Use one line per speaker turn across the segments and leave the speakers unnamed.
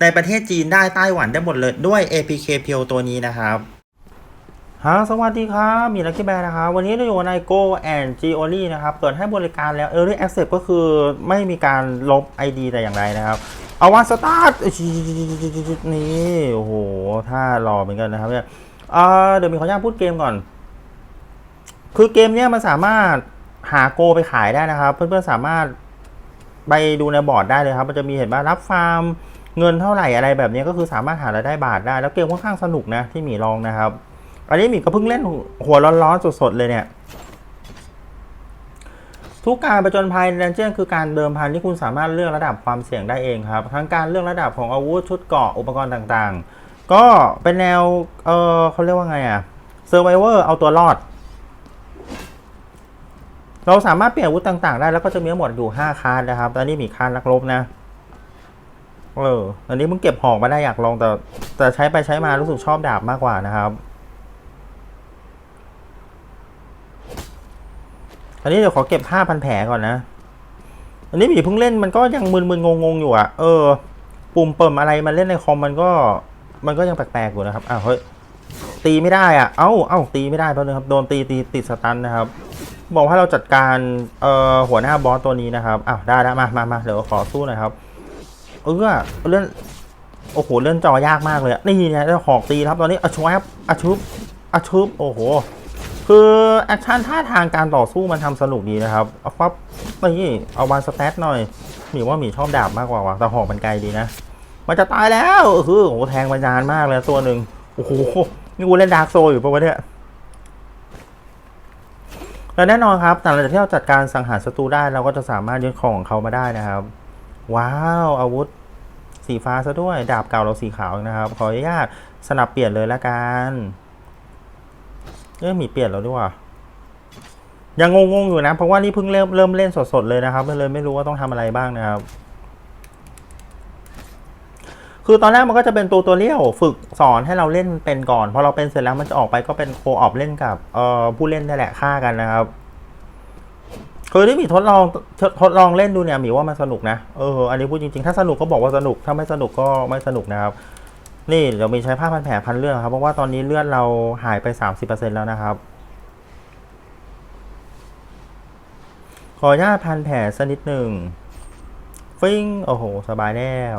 ในประเทศจีนได้ไต้หวันได้หมดเลยด้วย APK p e ตัวนี้นะครับฮะสวัสดีครับ มีลักกี้แบร์นะครับ วันนี้เราอยู่ใน Go and g o l y นะครับ เปิดให้บริการแล้ว Early Access ก็คือไม่มีการลบ ID แต่อย่างไรนะครับ เอาวันสตาร์ทนี่ โอ้โห ถ้ารอเหมือนกันนะครับเนี่ยเดี๋ยวมีขออนุญาตพูดเกมก่อน คือเกมเนี้ยมันสามารถหาโกไปขายได้นะครับ เพื่อนๆสามารถไปดูในบอร์ดได้เลยครับ มันจะมีเห็นว่ารับฟาร์ม เงินเท่าไหร่อะไรแบบนี้ก็คือสามารถหารายได้บาทได้ แล้วเกมค่อนข้างสนุกนะที่หมีลองนะครับ อันนี้หมีก็เพิ่งเล่นหัวร้อนๆสดๆเลยเนี่ย ทุกการประจนภัยในดันเจี้ยนคือการเดิมพันที่คุณสามารถเลือกระดับความเสี่ยงได้เองครับ ทั้งการเลือกระดับของอาวุธชุดเกราะอุปกรณ์ต่างๆ ก็เป็นแนว เออเขาเรียกว่าไงอะเซอร์ไวเวอร์เอาตัวรอดเราสามารถเปลี่ยนอาวุธต่างๆ ได้แล้วก็จะมีหมดอยู่ 5 คาร์ดนะครับ ตอนนี้มีคาร์ดนักรบนะ เออ อันนี้มึงเก็บหอกมาได้อยากลองแต่แต่ใช้ไปใช้มารู้สึกชอบดาบมากกว่านะครับ อันนี้เดี๋ยวขอเก็บผ้าพันแผลก่อนนะ อันนี้หมีเพิ่งเล่นมันก็ยังมึนๆงงๆอยู่อะเออ ปุ่มเปิมอะไรมันเล่นในคอมมันก็ มันก็ยังแปลกๆอยู่นะครับ อ้าวเฮ้ย ตีไม่ได้อะ เอ้า เอ้า ตีไม่ได้เพราะนะครับ โดนตีตีติดสตันนะครับบอกว่าเราจัดการเอ่อหัวหน้าบอสตัวนี้นะครับ อ้าวได้แล้วมามามาเดี๋ยวขอสู้หน่อยครับ เออเลื่อนโอ้โหเลื่อนจอยากมากเลยนี่เนี่ยได้หอกตีครับตอนนี้อะชวบอะชุบอะชุบโอ้โห คือแอคชั่นท่าทางการต่อสู้มันทำสนุกดีนะครับเอาปั๊บนี่เอาวันสเตตหน่อยหมีว่าหมีชอบดาบมากกว่าว่ะแต่หอกมันไกลดีนะ มันจะตายแล้วคือโอ้โหแทงมานานมากเลยตัวหนึ่งโอ้โหนี่กูเล่นดาร์กโซอยู่ปะวะเนี่ยและแน่นอนครับหลังจากที่เราจัดการสังหารศัตรูได้เราก็จะสามารถยึดของของเขามาได้นะครับ ว้าว อาวุธสีฟ้าซะด้วย ดาบเก่าเราสีขาวนะครับ ขออนุญาตสนับเปลี่ยนเลยละกันเอ้ยมีเปลี่ยนแล้วด้วยว่ะยังงงๆอยู่นะ เพราะว่านี่เพิ่งเริ่มเริ่มเล่นสดๆเลยนะครับเลยไม่รู้ว่าต้องทำอะไรบ้างนะครับ คือตอนแรกมันก็จะเป็นตัวตัวเลี้ยวฝึกสอนให้เราเล่นเป็นก่อนพอเราเป็นเสร็จแล้วมันจะออกไปก็เป็นโคออปเล่นกับเอ่อผู้เล่นได้แหละฆ่ากันนะครับ คือที่มีทดลองทดทดลองเล่นดูเนี่ยมีว่ามันสนุกนะเอออันนี้พูดจริงๆ ถ้าสนุกก็บอกว่าสนุก ถ้าไม่สนุกก็ไม่สนุกนะครับ นี่เดี๋ยวมีใช้ผ้าพันแผลพันเลือดครับเพราะว่าตอนนี้เลือดเราหายไป 30%แล้วนะครับ ขออนุญาตพันแผลสักนิดหนึ่งฟิ้งโอ้โห สบายแล้ว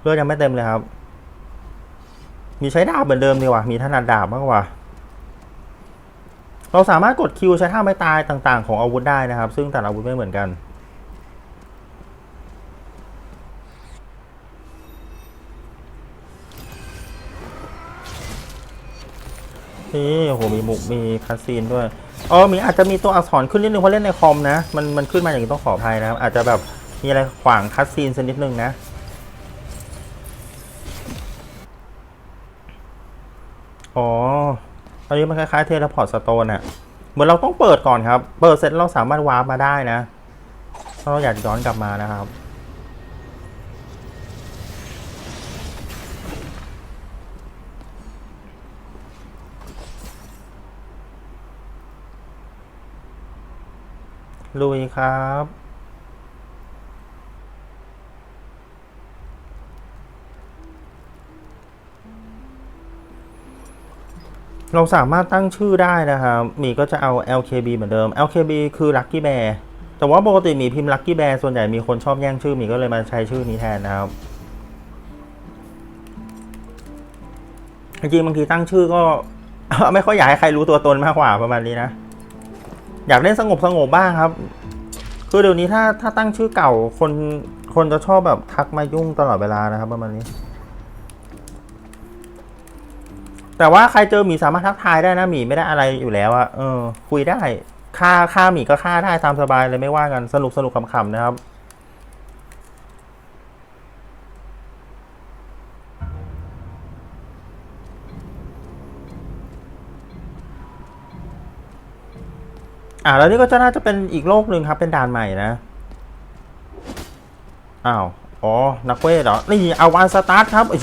เลือดยังไม่เต็มเลยครับ มีใช้ดาบเหมือนเดิมดีกว่า มีถนัดดาบมากกว่า เราสามารถกดคิวใช้ท่าไม้ตายต่าง ๆ ของอาวุธได้นะครับ ซึ่งแต่ละอาวุธไม่เหมือนกัน นี่โอ้โหมีมุกมีคัสซีนด้วยเออมีอาจจะมีตัวอักษรขึ้นนิดนึงเพราะเล่นในคอมนะ มันมันขึ้นมาอย่างนี้ต้องขออภัยนะครับ อาจจะแบบมีอะไรขวางคัสซีนสักนิดนึงนะอ๋อ อันนี้มันคล้ายๆเทเลพอร์ตสโตนอะเหมือนเราต้องเปิดก่อนครับ เปิดเสร็จเราสามารถวาร์ปมาได้นะ ถ้าเราอยากย้อนกลับมานะครับ ลุยครับ เราสามารถตั้งชื่อได้นะครับมีก็จะเอา LKB เหมือนเดิม LKB คือ Lucky Bear แต่ว่าปกติมีพิมพ์ Lucky Bear ส่วนใหญ่มีคนชอบแย่งชื่อมีก็เลยมาใช้ชื่อนี้แทนนะครับจริงๆบางทีตั้งชื่อก็ ไม่ค่อยอยากให้ใครรู้ตัวตนมากกว่าประมาณนี้นะ อยากเล่นสงบสงบบ้างครับ คือเดี๋ยวนี้ถ้าถ้าตั้งชื่อเก่าคนคนจะชอบแบบทักมายุ่งตลอดเวลานะครับ ประมาณนี้ แต่ว่าใครเจอหมีสามารถทักทายได้นะหมีไม่ได้อะไรอยู่แล้วอะเออ คุยได้ค่าค่าหมีก็ค่าได้ตามสบายเลยไม่ว่ากันสนุกสนุกขำๆนะครับ อ่าแล้วนี่ก็จะน่าจะเป็นอีกโลกหนึ่งครับ เป็นด่านใหม่นะ อ้าว อ๋อ นักเวทเหรอ นี่อาวานสตาร์ทครับอิ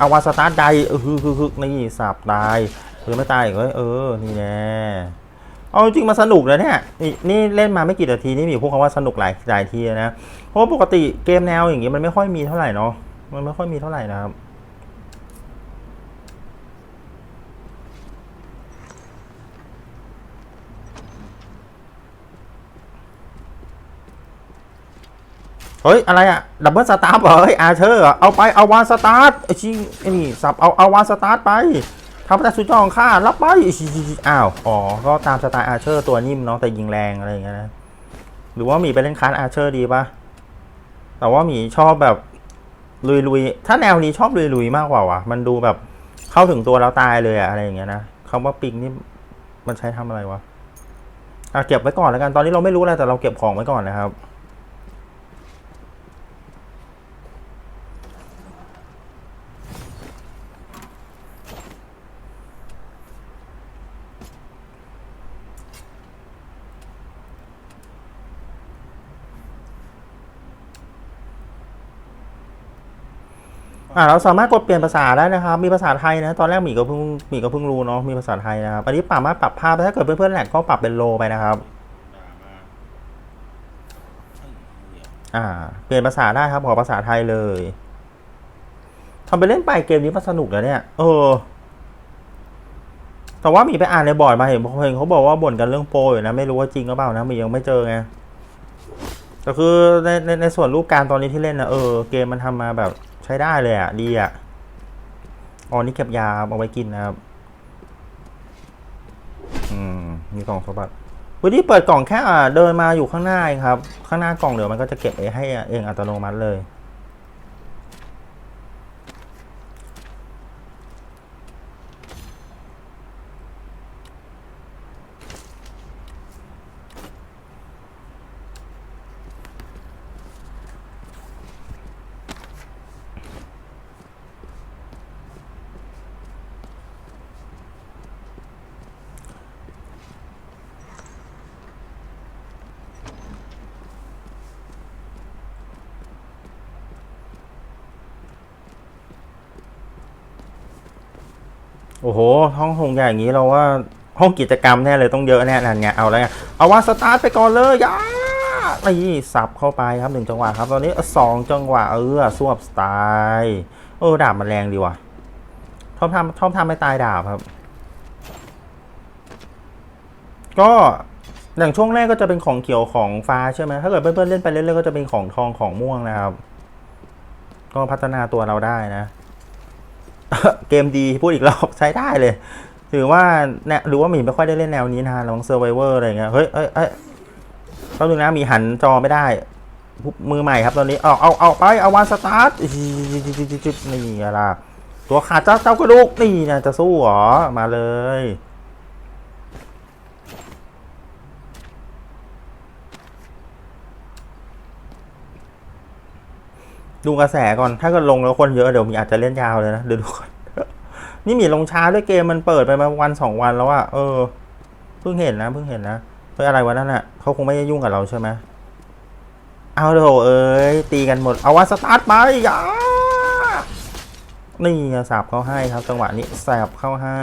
อาวานสตาร์ทใดเออคือคือนี่สับตายเออไม่ตายอีกเลยเออ นี่แน่เอาจริงมาสนุกนะเนี่ยนี่นี่เล่นมาไม่กี่นาทีนี่มีพวกคำว่าสนุกหลายหลายทีนะ เพราะปกติเกมแนวอย่างงี้มันไม่ค่อยมีเท่าไหร่เนาะ มันไม่ค่อยมีเท่าไหร่นะครับ เฮ้ย อะไรอะดับเบิลสตาร์ทเหรอเฮ้ยอาเชอร์เอาไปเอาวานสตาร์ทไอ้ชิไอนี่สับเอาเอาวานสตาร์ทไปทำแต่สุดยอดของข้ารับไปอ้าวอ๋อก็ตามสไตล์อาเชอร์ตัวนิ่มเนาะแต่ยิงแรงอะไรอย่างเงี้ยนะหรือว่าหมีไปเล่นคลาสอาเชอร์ดีปะแต่ว่าหมีชอบแบบลุยๆ ถ้าแนวนี้ชอบลุยๆมากกว่าวะมันดูแบบเข้าถึงตัวแล้วตายเลยอะอะไรอย่างเงี้ยนะคำว่าปิงนี่มันใช้ทำอะไรวะอะเก็บไว้ก่อนแล้วกัน ตอนนี้เราไม่รู้อะไรแต่เราเก็บของไว้ก่อนนะครับ อ่าเราสามารถกดเปลี่ยนภาษาได้นะครับ มีภาษาไทยนะ ตอนแรกหมีก็เพิ่งหมีก็เพิ่งรู้เนาะ มีภาษาไทยนะครับ อันนี้สามาปรับภาพ ถ้าเกิดเพื่อนๆแหลกก็ปรับเป็นโลไปนะครับ อ่า เปลี่ยนภาษาได้ครับ ขอภาษาไทยเลยทำไปเล่นไปเกมนี้มันสนุกนะเนี่ย เออ แต่ว่ามีไปอ่านในบอร์ดมาเห็นเห็นเขาบอกว่าบ่นกันเรื่องโปรอยู่นะ ไม่รู้ว่าจริงหรือเปล่านะมียังไม่เจอไงแต่คือในในในส่วนรูปการตอนนี้ที่เล่นนะเออเกมมันทำมาแบบ ช้ได้เลยอะ ดีอะอ๋อนี่เก็บยาเอาไว้กินนะครับ อืม มีกล่องสมบัติวันนี้เปิดกล่องแค่อ่าเดินมาอยู่ข้างหน้าเองครับ ข้างหน้ากล่องเดี๋ยวมันก็จะเก็บเองให้เองอัตโนมัติเลย โอ้โห ห้องหงใหญ่อย่างนี้เราว่าห้องกิจกรรมแน่เลยต้องเยอะแน่นั่นไงเอาแล้วไงเอาว่าสตาร์ทไปก่อนเลยยานี่สับเข้าไปครับหนึ่งจังหวะครับ ตอนนี้สองจังหวะเออสวบสไตล์เออดาบมันแรงดีว่ะชอบทำชอบทำให้ตายดาบครับ ก็อย่างช่วงแรกก็จะเป็นของเขียวของฟ้าใช่ไหมถ้าเกิดเพื่อนๆเล่นไปเรื่อยๆก็จะเป็นของทองของม่วงนะครับ ก็พัฒนาตัวเราได้นะ เกมดีพูดอีกรอบใช้ได้เลย ถือว่าแนหรือว่าหมีไม่ค่อยได้เล่นแนวนี้นานลองเซอร์ไวเวอร์อะไรเงี้ยเฮ้ยเอ้ยเอ้ยต้องดูนะมีหันจอไม่ได้มือใหม่ครับตอนนี้เอาเอาเอาไปเอาวันสตาร์ทนี่อะไรตัวขาดเจ้าเจ้ากระดูกนี่นะจะสู้หรอมาเลย ดูกระแสก่อน ถ้าเกิดลงแล้วคนเยอะเดี๋ยวมีอาจจะเล่นยาวเลยนะเดี๋ยวดูก่อนนี่มีลงช้าด้วยเกมมันเปิดไปมาวันสองวันแล้วอะเออเพิ่งเห็นนะเพิ่งเห็นนะเฮ้ยอะไรวะนั่นอะเขาคงไม่ได้ยุ่งกับเราใช่ไหมเอาเถอะเอ้ยตีกันหมดเอาวันสตาร์ทไปย่านี่สับเข้าให้ครับจังหวะนี้แสบเข้าให้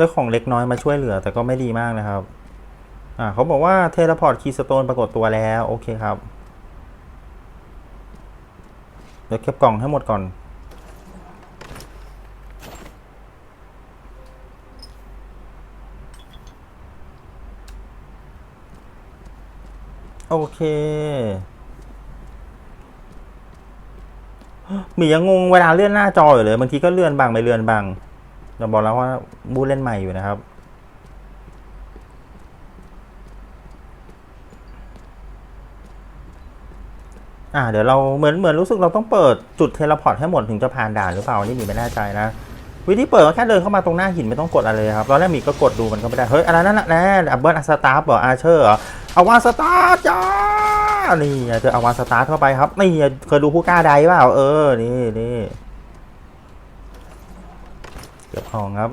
เลือกของเล็กน้อยมาช่วยเหลือ แต่ก็ไม่ดีมากนะครับ อ่าเขาบอกว่าเทเลพอร์ตคีสโตนปรากฏตัวแล้ว โอเคครับ เดี๋ยวเก็บกล่องให้หมดก่อน โอเคหมียังงงเวลาเลื่อนหน้าจออยู่เลยบางทีก็เลื่อนบางไม่เลื่อนบาง เราบอกแล้วว่าบูเล่นใหม่อยู่นะครับ อ่าเดี๋ยวเราเหมือนเหมือนรู้สึกเราต้องเปิดจุดเทเลพอร์ตให้หมดถึงจะผ่านด่านหรือเปล่านี่มีไม่แน่ใจนะ วิธีเปิดก็แค่เดินเข้ามาตรงหน้าหินไม่ต้องกดอะไรเลยครับตอนแรกมีก็กดดูมันก็ไม่ได้ เฮ้ยอะไรนั่นน่ะแน่อับเบิลสตาร์เหรออาเชอร์เหรอเอาวานสตาร์จ้านี่เจอเอาวานสตาร์เข้าไปครับนี่เคยดูผู้กล้าใดเปล่าเออนี่นี่ เก็บของครับ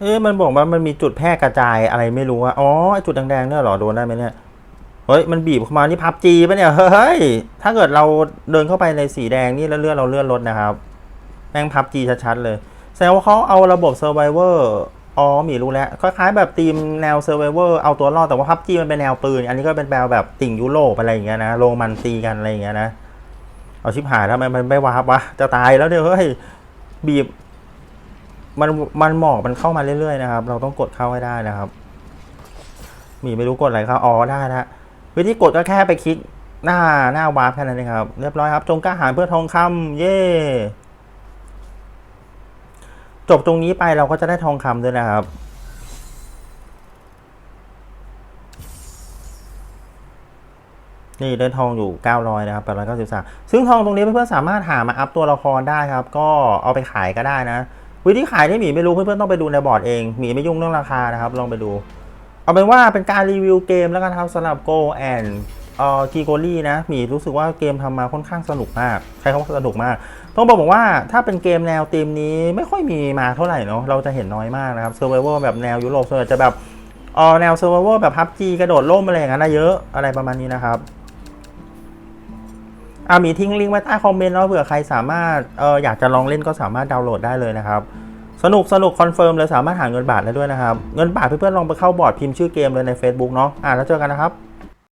เอ๊ะมันบอกว่ามันมีจุดแพร่กระจายอะไรไม่รู้อะอ๋อไอจุดแดงๆเนี่ยเหรอ โดนได้ไหมเนี่ย เฮ้ยมันบีบเข้ามานี่พับจีปะเนี่ยเฮ้ยถ้าเกิดเราเดินเข้าไปในสีแดงนี่แล้วเลื่อนเราเลื่อนรถนะครับ แม่งพับจีชัดๆเลยแสดงว่าเขาเอาระบบ Survivor อ๋อหมีรู้แล้วคล้ายๆแบบทีมแนว Survivor เอาตัวรอดแต่ว่าพับจีมันเป็นแนวปืน อันนี้ก็เป็นแนวแบบติ่งยุโรปอะไรอย่างเงี้ยนะโรมันตีกันอะไรอย่างเงี้ยนะเอาชิบหายแล้วมันไม่วาบวะจะตายแล้วเนี่ยเฮ้ยบีบมันมันหมอกมันเข้ามาเรื่อยๆนะครับ เราต้องกดเข้าให้ได้นะครับ มีไม่รู้กดอะไรครับอ๋อได้ละ วิธีกดก็แค่ไปคลิกหน้าหน้าวาร์ปแค่นั้นเองครับ เรียบร้อยครับ จงกล้าหาญเพื่อทองคำเย่จบตรงนี้ไปเราก็จะได้ทองคำด้วยนะครับ นี่ได้ทองอยู่ 900 นะครับ893ซึ่งทองตรงนี้เพื่อนๆสามารถหามาอัพตัวละครได้ครับ ก็เอาไปขายก็ได้นะ วิธีขายที่หมีไม่รู้เพื่อนๆต้องไปดูในบอร์ดเองหมีไม่ยุ่งเรื่องราคานะครับ ลองไปดู เอาเป็นว่าเป็นการรีวิวเกมแล้วกันครับสำหรับ Go and เอ่อกีโกลี่นะหมีรู้สึกว่าเกมทำมาค่อนข้างสนุกมาก ใช้คำว่าสนุกมาก ต้องบอกบอกว่าถ้าเป็นเกมแนวธีมนี้ไม่ค่อยมีมาเท่าไหร่เนาะเราจะเห็นน้อยมากนะครับเซอร์ไวเวอร์แบบแนวยุโรปส่วนใหญ่จะแบบเออแนวเซอร์ไวเวอร์แบบพับจีกระโดดล่มอะไรอย่างนั้นนะเยอะอะไรประมาณนี้นะครับอ่ามีทิ้งลิงก์ไว้ใต้คอมเมนต์แล้วเผื่อใครสามารถเอออยากจะลองเล่นก็สามารถดาวน์โหลดได้เลยนะครับ สนุกสนุกคอนเฟิร์มเลยสามารถหาเงินบาทได้ด้วยนะครับ เงินบาทเพื่อนๆลองไปเข้าบอร์ดพิมพ์ชื่อเกมเลยใน Facebook เนาะอ่าแล้วเจอกันนะครับ